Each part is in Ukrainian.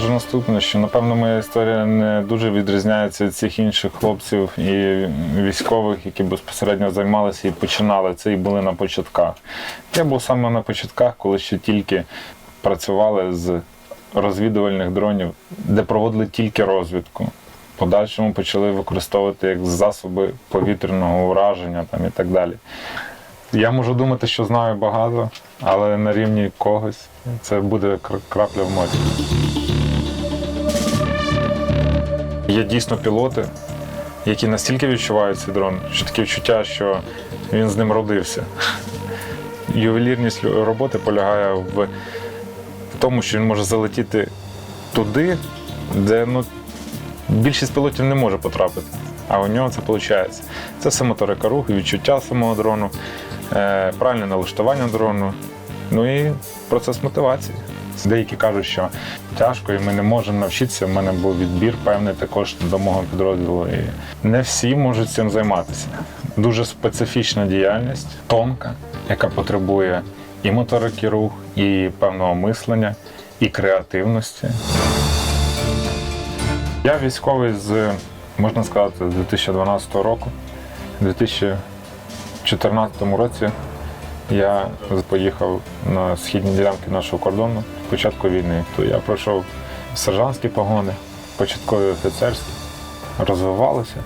наступне, що напевно моя історія не дуже відрізняється від цих інших хлопців і військових, які безпосередньо займалися і починали це і були на початках. Я був саме на початках, коли ще тільки працювали з розвідувальних дронів, де проводили тільки розвідку. Подальшому почали використовувати як засоби повітряного ураження там, і так далі. Я можу думати, що знаю багато, але на рівні когось це буде крапля в морі. Є дійсно пілоти, які настільки відчувають цей дрон, що таке відчуття, що він з ним родився. Ювелірність роботи полягає в тому, що він може залетіти туди, де ну, більшість пілотів не може потрапити. А у нього це виходить. Це все моторика руху, відчуття самого дрону, е, правильне налаштування дрону, ну і процес мотивації. Деякі кажуть, що тяжко і ми не можемо навчитися. У мене був відбір певний також до мого підрозділу. І не всі можуть цим займатися. Дуже специфічна діяльність, тонка, яка потребує і моторики рух, і певного мислення, і креативності. Я військовий з, можна сказати, з 2012 року. У 2014 році я поїхав на східні ділянки нашого кордону початку війни. То я пройшов сержантські погони, початкові офіцерські, розвивалися,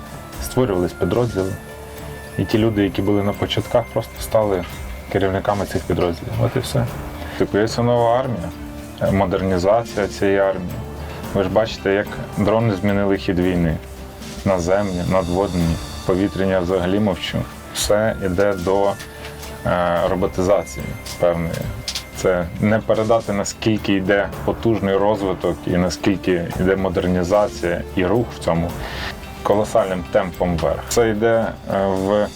створювались підрозділи. І ті люди, які були на початках, просто стали керівниками цих підрозділів. От і все. Типу, є ця нова армія, модернізація цієї армії. Ви ж бачите, як дрони змінили хід війни. Наземні, надводні, повітряні взагалі мовчу. Все йде до роботизації певної. Це не передати, наскільки йде потужний розвиток і наскільки йде модернізація і рух в цьому колосальним темпом вверх. Це йде е, в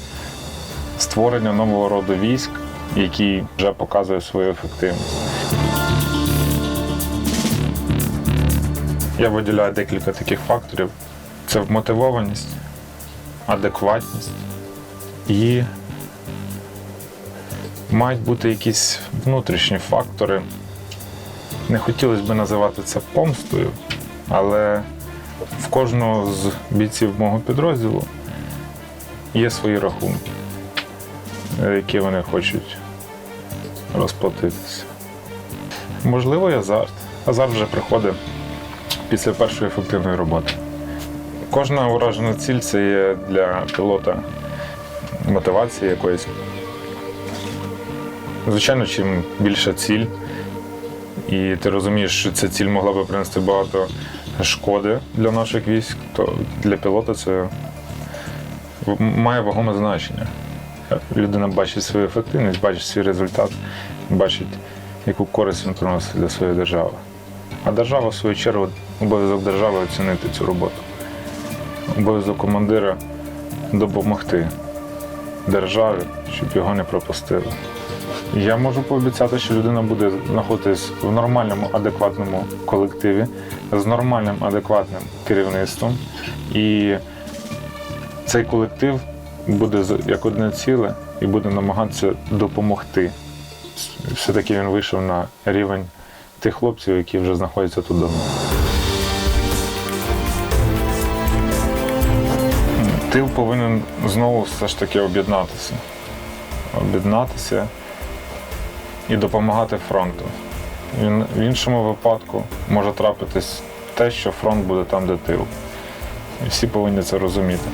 створення нового роду військ, який вже показує свою ефективність. Я виділяю декілька таких факторів: це вмотивованість, адекватність і мають бути якісь внутрішні фактори. Не хотілося б називати це помстою, але в кожного з бійців мого підрозділу є свої рахунки, які вони хочуть розплатитися. Можливо, і азарт. Азарт вже приходить після першої ефективної роботи. Кожна уражена ціль це є для пілота мотивація якоїсь. Звичайно, чим більша ціль, і ти розумієш, що ця ціль могла би принести багато шкоди для наших військ, то для пілота це має вагоме значення. Людина бачить свою ефективність, бачить свій результат, бачить, яку користь він приносить для своєї держави. А держава, в свою чергу, обов'язок держави оцінити цю роботу. Обов'язок командира допомогти державі, щоб його не пропустили. Я можу пообіцяти, що людина буде знаходитись в нормальному, адекватному колективі, з нормальним, адекватним керівництвом. І цей колектив буде як одне ціле і буде намагатися допомогти. Все-таки він вийшов на рівень тих хлопців, які вже знаходяться тут давно. Тил повинен знову все ж таки об'єднатися. Об'єднатися і допомагати фронту. Він, в іншому випадку може трапитись те, що фронт буде там, де тил. Всі повинні це розуміти.